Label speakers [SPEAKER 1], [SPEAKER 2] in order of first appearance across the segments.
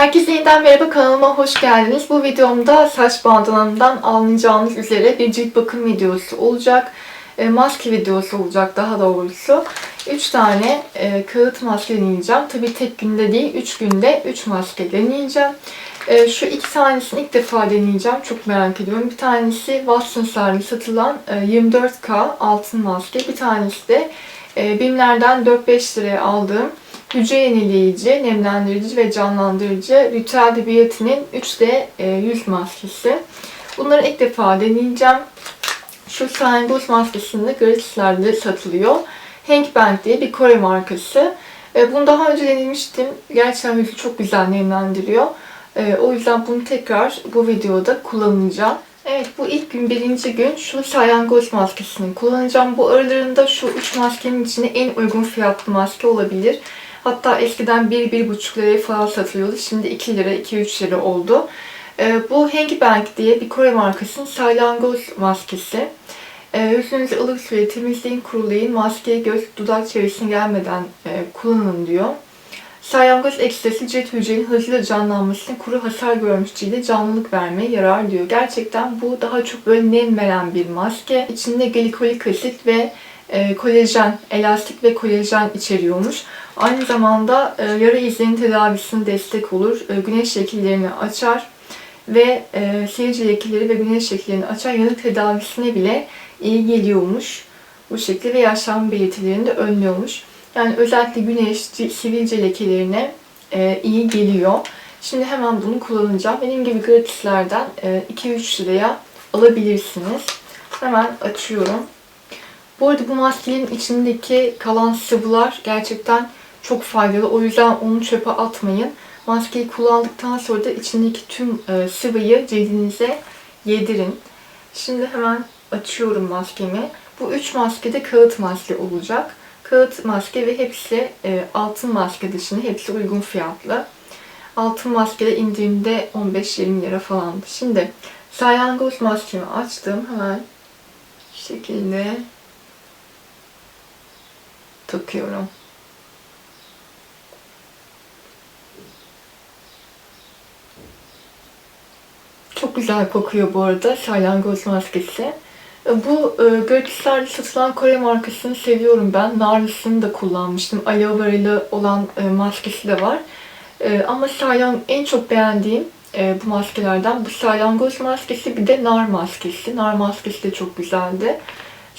[SPEAKER 1] Herkese yeniden merhaba kanalıma hoş geldiniz. Bu videomda saç bandınamdan anlayacağınız üzere bir cilt bakım videosu olacak. E, maske videosu olacak daha doğrusu. 3 tane e, kağıt maske deneyeceğim. Tabi tek günde değil 3 günde 3 maske deneyeceğim. E, şu iki tanesini ilk defa deneyeceğim. Çok merak ediyorum. Bir tanesi Watsons'larda satılan e, 24K altın maske. Bir tanesi de e, Bimler'den 4-5 liraya aldığım hücre yenileyici, nemlendirici ve canlandırıcı Ritüel Beauty'nin 3D e, yüz maskesi. Bunları ilk defa deneyeceğim. Şu Salyangoz maskesini de gratislerde satılıyor. Hankbank diye bir Kore markası. E, Bunu daha önce denemiştim. Gerçekten yüzü çok güzel nemlendiriyor. E, O yüzden bunu tekrar bu videoda kullanacağım. Evet bu ilk gün birinci gün şu salyangoz maskesini kullanacağım. Bu aralarında şu üç maskenin içinde en uygun fiyatlı maske olabilir. Hatta eskiden 1-1,5 liraya falan satılıyordu. Şimdi 2 lira, 2-3 lira oldu. Ee, bu Hankbank diye bir Kore markasının salyangoz maskesi. Ee, yüzünüzü ılık suyla temizleyin, kurulayın. Maskeyi göz, dudak çevresine gelmeden e, kullanın diyor. Salyangoz ekstresi cilt hücrenin hızlı canlanmasını, kuru hasar görmüş cilde canlılık vermeye yarar diyor. Gerçekten bu daha çok böyle nem veren bir maske. İçinde glikolik asit ve e, kolajen, elastik ve kolajen içeriyormuş. Aynı zamanda e, yara izlerinin tedavisine destek olur. E, güneş şekillerini açar ve e, lekeleri ve güneş şekillerini açar. Yanık tedavisine bile iyi geliyormuş. Bu şekilde ve yaşlanma belirtilerini de önlüyormuş. Yani özellikle güneş, sivilce lekelerine e, iyi geliyor. Şimdi hemen bunu kullanacağım. Benim gibi gratislerden e, 2-3 liraya alabilirsiniz. Hemen açıyorum. Bu arada bu maskenin içindeki kalan sıvılar gerçekten çok faydalı. O yüzden onu çöpe atmayın. Maskeyi kullandıktan sonra da içindeki tüm e, sıvıyı cildinize yedirin. Şimdi hemen açıyorum maskemi. Bu üç maske de kağıt maske olacak. Kağıt maske ve hepsi e, altın maske dışında hepsi uygun fiyatlı. Altın maskede indirimde 15-20 lira falandı. Şimdi salyangoz maskemi açtım. Hemen şekilde takıyorum. Çok güzel kokuyor bu arada salyangoz maskesi. E, Bu e, gratislerde satılan Kore markasını seviyorum ben. Narlis'ini de kullanmıştım. Aloe vera'lı olan e, maskesi de var. E, ama salyan en çok beğendiğim bu maskelerden bu salyangoz maskesi bir de nar maskesi. Nar maskesi de çok güzeldi.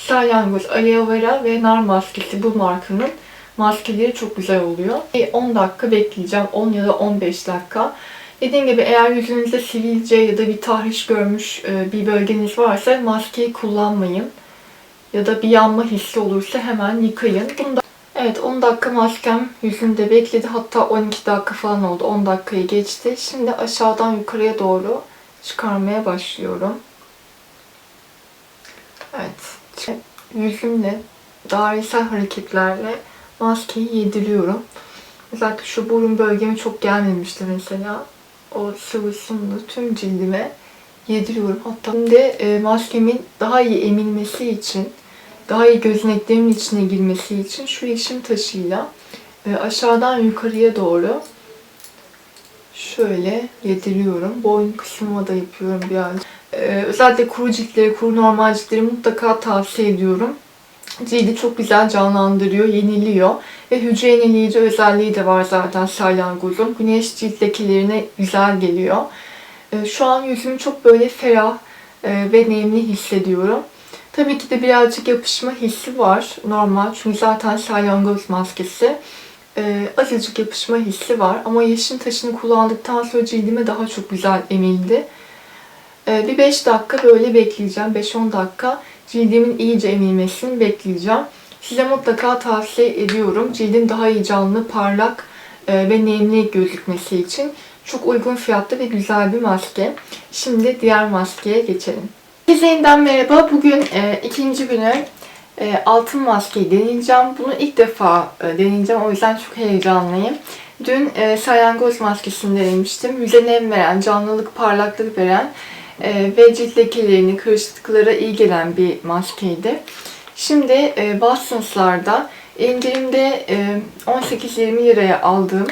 [SPEAKER 1] Salyangoz, aloe vera ve nar maskesi bu markanın maskeleri çok güzel oluyor. Bir 10 dakika bekleyeceğim. 10 ya da 15 dakika. Dediğim gibi eğer yüzünüzde sivilce ya da bir tahriş görmüş e, bir bölgeniz varsa maskeyi kullanmayın. Ya da bir yanma hissi olursa hemen yıkayın. Evet 10 dakika maskem yüzümde bekledi. Hatta 12 dakika falan oldu. 10 dakikayı geçti. Şimdi aşağıdan yukarıya doğru çıkarmaya başlıyorum. Evet. Yüzümle dairesel hareketlerle maskeyi yediriyorum. Özellikle şu burun bölgeme çok gelmemişti mesela. O sıvısını tüm cildime yediriyorum. Hatta şimdi e, maskemin daha iyi emilmesi için, daha iyi gözeneklerimin içine girmesi için şu yeşim taşıyla e, aşağıdan yukarıya doğru şöyle yediriyorum. Boyun kısmıma da yapıyorum biraz. E, özellikle kuru ciltleri, kuru normal ciltleri mutlaka tavsiye ediyorum. Cildi çok güzel canlandırıyor, yeniliyor. Ve hücre yenileyici özelliği de var zaten salyangozun. Güneş cilt lekelerine güzel geliyor. Ee, Şu an yüzümü çok böyle ferah e, ve nemli hissediyorum. Tabii ki de birazcık yapışma hissi var. Normal çünkü zaten salyangoz maskesi. Ee, Azıcık yapışma hissi var. Ama yeşim taşını kullandıktan sonra cildime daha çok güzel emildi. Ee, Bir 5 dakika böyle bekleyeceğim. 5-10 dakika cildimin iyice emilmesini bekleyeceğim. Size mutlaka tavsiye ediyorum. Cildin daha iyi canlı, parlak e, ve nemli gözükmesi için çok uygun fiyatlı ve güzel bir maske. Şimdi diğer maskeye geçelim. Herkese yeniden merhaba. Bugün e, ikinci günü e, altın maskeyi deneyeceğim. Bunu ilk defa e, deneyeceğim. O yüzden çok heyecanlıyım. Dün e, salyangoz maskesini denemiştim. Yüze nem veren, canlılık, parlaklık veren e, ve cilt lekelerini, kırışıklıklara iyi gelen bir maskeydi. Şimdi e, Watsons'larda indirimde e, 18-20 liraya aldığım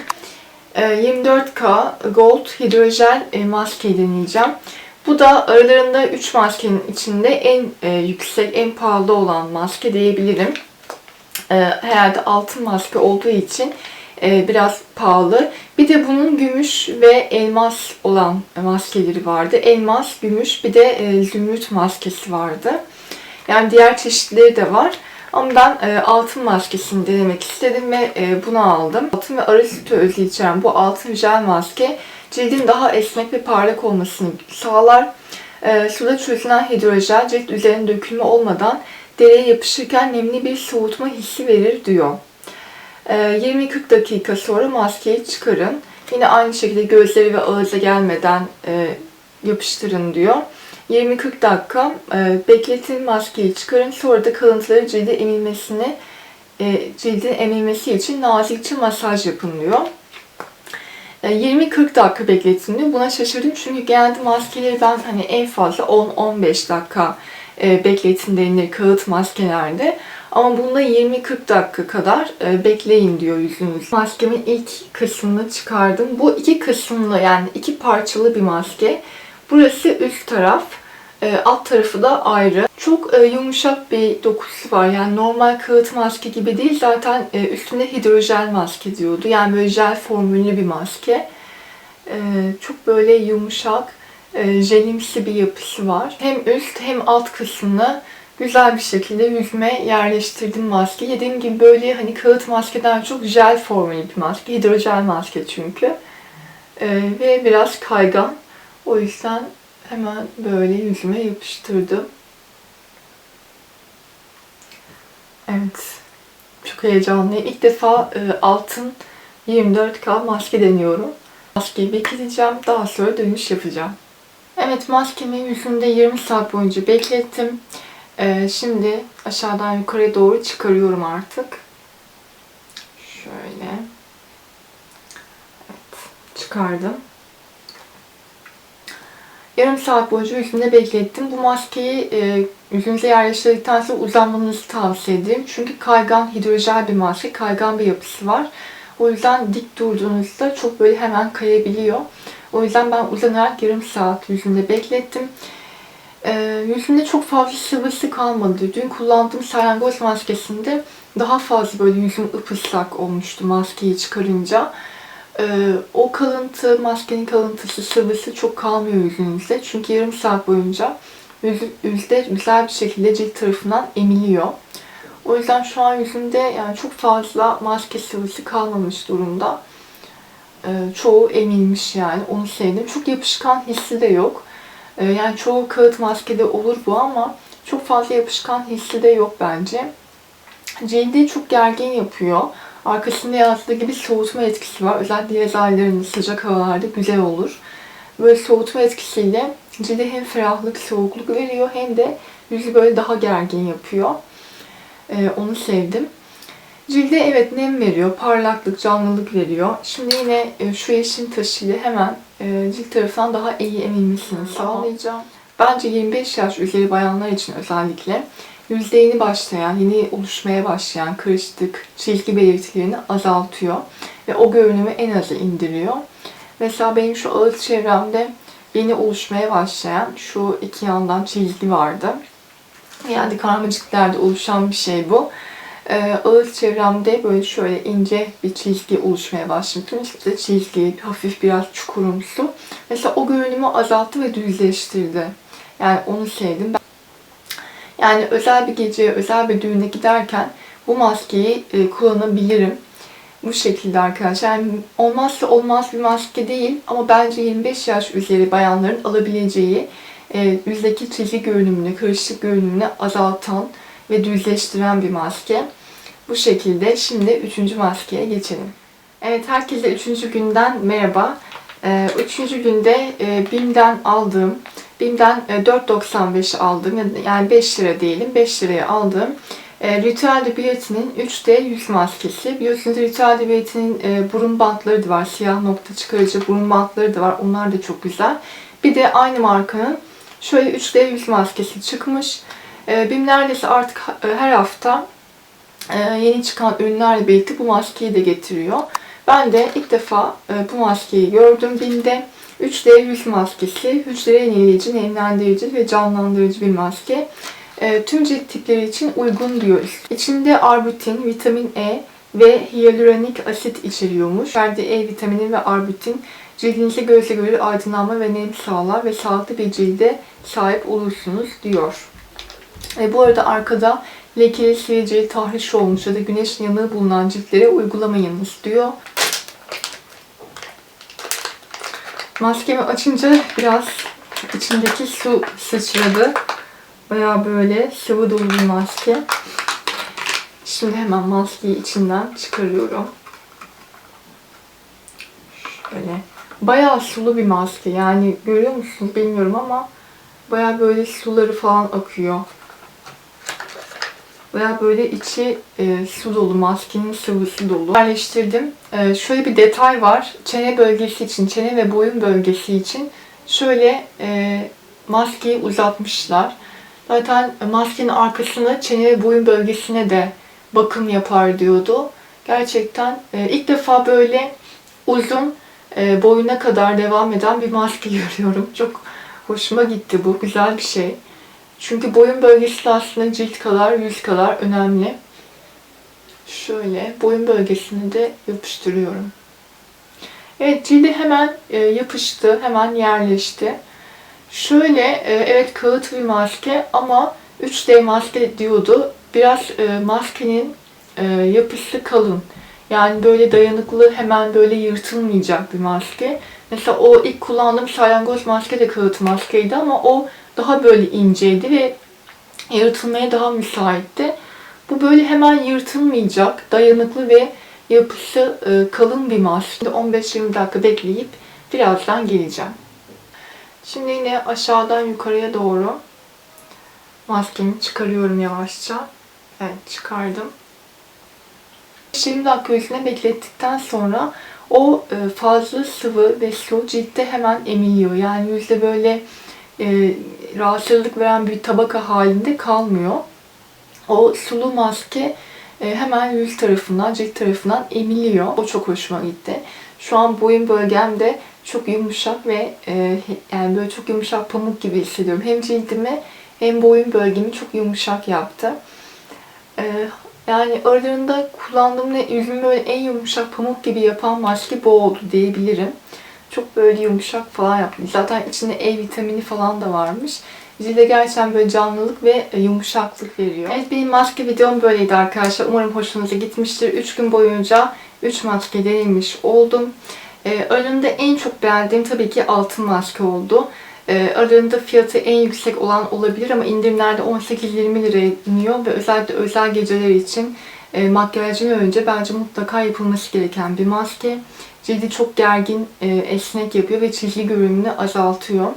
[SPEAKER 1] e, 24K Gold hidrojel e, maske deneyeceğim. Bu da aralarında 3 maskenin içinde en e, yüksek, en pahalı olan maske diyebilirim. E, herhalde altın maske olduğu için e, biraz pahalı. Bir de bunun gümüş ve elmas olan maskeleri vardı. Elmas, gümüş bir de e, zümrüt maskesi vardı. Yani diğer çeşitleri de var. Ama ben e, altın maskesini denemek istedim ve e, bunu aldım. Altın ve arı sütü özü içeren bu altın jel maske cildin daha esnek ve parlak olmasını sağlar. E, suda çözünen hidrojel cilt üzerine dökülme olmadan deriye yapışırken nemli bir soğutma hissi verir diyor. E, 20-40 dakika sonra maskeyi çıkarın. Yine aynı şekilde gözleri ve ağza gelmeden e, yapıştırın diyor. 20-40 dakika e, bekletin maskeyi çıkarın. Sonra da kalıntıları cilde emilmesini e, cildin emilmesi için nazikçe masaj yapın diyor. E, 20-40 dakika bekletin diyor. Buna şaşırdım çünkü genelde maskeleri ben hani en fazla 10-15 dakika bekletin denilir kağıt maskelerde. Ama bunda 20-40 dakika kadar e, bekleyin diyor yüzünüz. Maskemin ilk kısmını çıkardım. Bu iki kısımlı yani iki parçalı bir maske. Burası üst taraf. E, alt tarafı da ayrı. Çok e, yumuşak bir dokusu var. Yani normal kağıt maske gibi değil. Zaten üstünde hidrojel maske diyordu. Yani böyle jel formüllü bir maske. Çok böyle yumuşak, jelimsi bir yapısı var. Hem üst hem alt kısmını güzel bir şekilde yüzüme yerleştirdim maske. Dediğim gibi böyle hani kağıt maskeden çok jel formülü bir maske. Hidrojel maske çünkü. E, ve biraz kaygan. O yüzden hemen böyle yüzüme yapıştırdım. Evet. Çok heyecanlıyım. İlk defa e, altın 24K maske deniyorum. Maskeyi bekleteceğim. Daha sonra dönüş yapacağım. Evet maskemi yüzümde 20 saat boyunca beklettim. E, şimdi aşağıdan yukarıya doğru çıkarıyorum artık. Şöyle. Evet. Çıkardım. Yarım saat boyunca yüzümde beklettim. Bu maskeyi e, yüzünüze yerleştirdikten sonra uzanmanızı tavsiye ederim. Çünkü kaygan, hidrojel bir maske, kaygan bir yapısı var. O yüzden dik durduğunuzda çok böyle hemen kayabiliyor. O yüzden ben uzanarak yarım saat yüzümde beklettim. E, yüzümde çok fazla sıvısı kalmadı. Dün kullandığım salyangoz maskesinde daha fazla böyle yüzüm ıpıslak olmuştu maskeyi çıkarınca. Ee, o kalıntı, maskenin kalıntısı, sıvısı çok kalmıyor yüzünüzde. Çünkü yarım saat boyunca yüz, yüzde güzel bir şekilde cilt tarafından emiliyor. O yüzden şu an yüzümde yani çok fazla maske sıvısı kalmamış durumda. Ee, çoğu emilmiş yani. Onu sevdim. Çok yapışkan hissi de yok. Ee, yani çoğu kağıt maskede olur bu ama çok fazla yapışkan hissi de yok bence. Cildi çok gergin yapıyor. Arkasında yazdığı gibi soğutma etkisi var. Özellikle yaz aylarında sıcak havalarda güzel olur. Böyle soğutma etkisiyle cilde hem ferahlık, soğukluk veriyor hem de yüzü böyle daha gergin yapıyor. Ee, onu sevdim. Cilde evet nem veriyor, parlaklık, canlılık veriyor. Şimdi yine e, şu yeşil taşıyla hemen e, cilt tarafından daha iyi emilmesini sağlayacağım. Bence 25 yaş üzeri bayanlar için özellikle yüzde yeni başlayan, yeni oluşmaya başlayan kırışıklık, çizgi belirtilerini azaltıyor ve o görünümü en aza indiriyor. Mesela benim şu ağız çevremde yeni oluşmaya başlayan şu iki yandan çizgi vardı. Yani karmacıklarda oluşan bir şey bu. Ee, ağız çevremde böyle şöyle ince bir çizgi oluşmaya başladı. İşte çizgi, hafif biraz çukurumsu. Mesela o görünümü azalttı ve düzleştirdi. Yani onu sevdim. Ben yani özel bir geceye, özel bir düğüne giderken bu maskeyi e, kullanabilirim. Bu şekilde arkadaşlar. Yani olmazsa olmaz bir maske değil ama bence 25 yaş üzeri bayanların alabileceği e, yüzdeki çizgi görünümünü, kırışık görünümünü azaltan ve düzleştiren bir maske. Bu şekilde şimdi üçüncü maskeye geçelim. Evet herkese üçüncü günden merhaba. Ee, üçüncü günde e, BİM'den aldığım, BİM'den e, 4.95 aldım yani 5 lira diyelim 5 liraya aldığım e, Ritual de Beauty'nin 3D yüz maskesi. Biliyorsunuz Ritual de Beauty'nin e, burun bantları da var. Siyah nokta çıkarıcı burun bantları da var. Onlar da çok güzel. Bir de aynı markanın şöyle 3D yüz maskesi çıkmış. E, BİM neredeyse artık e, her hafta e, yeni çıkan ürünlerle birlikte bu maskeyi de getiriyor. Ben de ilk defa e, bu maskeyi gördüm BİM'de. 3D yüz maskesi, hücre yenileyici, nemlendirici ve canlandırıcı bir maske. E, tüm cilt tipleri için uygun diyoruz. İçinde arbutin, vitamin E ve hyaluronik asit içeriyormuş. Verdiği E vitamini ve arbutin cildinize gözle görülür aydınlanma ve nem sağlar ve sağlıklı bir cilde sahip olursunuz diyor. E, bu arada arkada lekeli, sivilceli, tahriş olmuş ya da güneş yanığı bulunan ciltlere uygulamayınız diyor. Maskemi açınca biraz içindeki su sıçradı. Baya böyle sıvı dolu bir maske. Şimdi hemen maskeyi içinden çıkarıyorum. Şöyle. Bayağı sulu bir maske. Yani görüyor musunuz bilmiyorum ama baya böyle suları falan akıyor. Baya böyle içi e, su dolu, maskenin sıvısı dolu. Yerleştirdim. E, şöyle bir detay var. Çene bölgesi için, çene ve boyun bölgesi için şöyle e, maskeyi uzatmışlar. Zaten maskenin arkasına çene ve boyun bölgesine de bakım yapar diyordu. Gerçekten e, ilk defa böyle uzun e, boyuna kadar devam eden bir maske görüyorum. Çok hoşuma gitti bu. Güzel bir şey. Çünkü boyun bölgesi de aslında cilt kadar, yüz kadar önemli. Şöyle boyun bölgesini de yapıştırıyorum. Evet cilde hemen e, yapıştı, hemen yerleşti. Şöyle e, evet kağıt bir maske ama 3D maske diyordu. Biraz e, maskenin yapısı kalın. Yani böyle dayanıklı hemen böyle yırtılmayacak bir maske. Mesela o ilk kullandığım salyangoz maske de kağıt maskeydi ama o daha böyle inceydi ve yırtılmaya daha müsaitti. Bu böyle hemen yırtılmayacak, dayanıklı ve yapısı e, kalın bir maske. 15-20 dakika bekleyip birazdan geleceğim. Şimdi yine aşağıdan yukarıya doğru maskemi çıkarıyorum yavaşça. Evet çıkardım. 20 dakika üstüne beklettikten sonra o e, fazla sıvı ve su ciltte hemen emiliyor. Yani yüzde böyle e, rahatsızlık veren bir tabaka halinde kalmıyor. O sulu maske e, hemen yüz tarafından, cilt tarafından emiliyor. O çok hoşuma gitti. Şu an boyun bölgemde çok yumuşak ve e, yani böyle çok yumuşak pamuk gibi hissediyorum. Hem cildimi hem boyun bölgemi çok yumuşak yaptı. E, yani aralarında kullandığım ne yüzümü böyle en yumuşak pamuk gibi yapan maske bu oldu diyebilirim. Çok böyle yumuşak falan yaptı. Zaten içinde E vitamini falan da varmış. Cilde gerçekten böyle canlılık ve yumuşaklık veriyor. Evet benim maske videom böyleydi arkadaşlar. Umarım hoşunuza gitmiştir. 3 gün boyunca 3 maske denemiş oldum. Ee, aralarında en çok beğendiğim tabii ki altın maske oldu. Ee, aralarında fiyatı en yüksek olan olabilir ama indirimlerde 18-20 liraya iniyor ve özellikle özel geceler için e, makyajdan önce bence mutlaka yapılması gereken bir maske. Cildi çok gergin, e, esnek yapıyor ve çizgi görünümünü azaltıyor.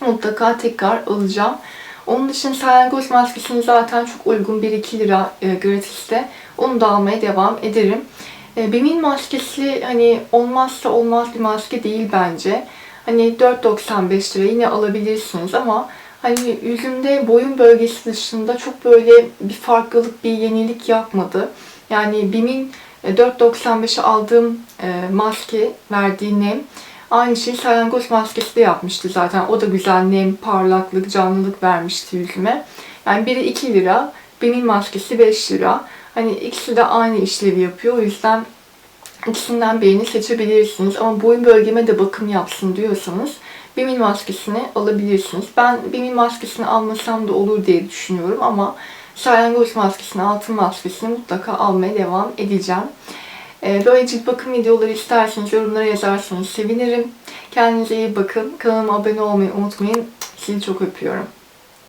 [SPEAKER 1] Mutlaka tekrar alacağım. Onun dışında salyangoz maskesini zaten çok uygun 1-2 lira e, gratiste. Onu da almaya devam ederim. E, Bim'in maskesi hani olmazsa olmaz bir maske değil bence. Hani 4.95 lira yine alabilirsiniz ama hani yüzümde boyun bölgesi dışında çok böyle bir farklılık, bir yenilik yapmadı. Yani Bim'in 4.95'e aldığım e, maske verdiği nem aynı şeyi salyangoz maskesi de yapmıştı zaten. O da güzel nem, parlaklık, canlılık vermişti yüzüme. Yani biri 2 lira, Bim'in maskesi 5 lira. Hani ikisi de aynı işlevi yapıyor. O yüzden ikisinden birini seçebilirsiniz. Ama boyun bölgeme de bakım yapsın diyorsanız Bim'in maskesini alabilirsiniz. Ben Bim'in maskesini almasam da olur diye düşünüyorum ama salyangoz maskesini, altın maskesini mutlaka almaya devam edeceğim. Ee, böyle cilt bakım videoları isterseniz yorumlara yazarsanız sevinirim. Kendinize iyi bakın. Kanalıma abone olmayı unutmayın. Sizi çok öpüyorum.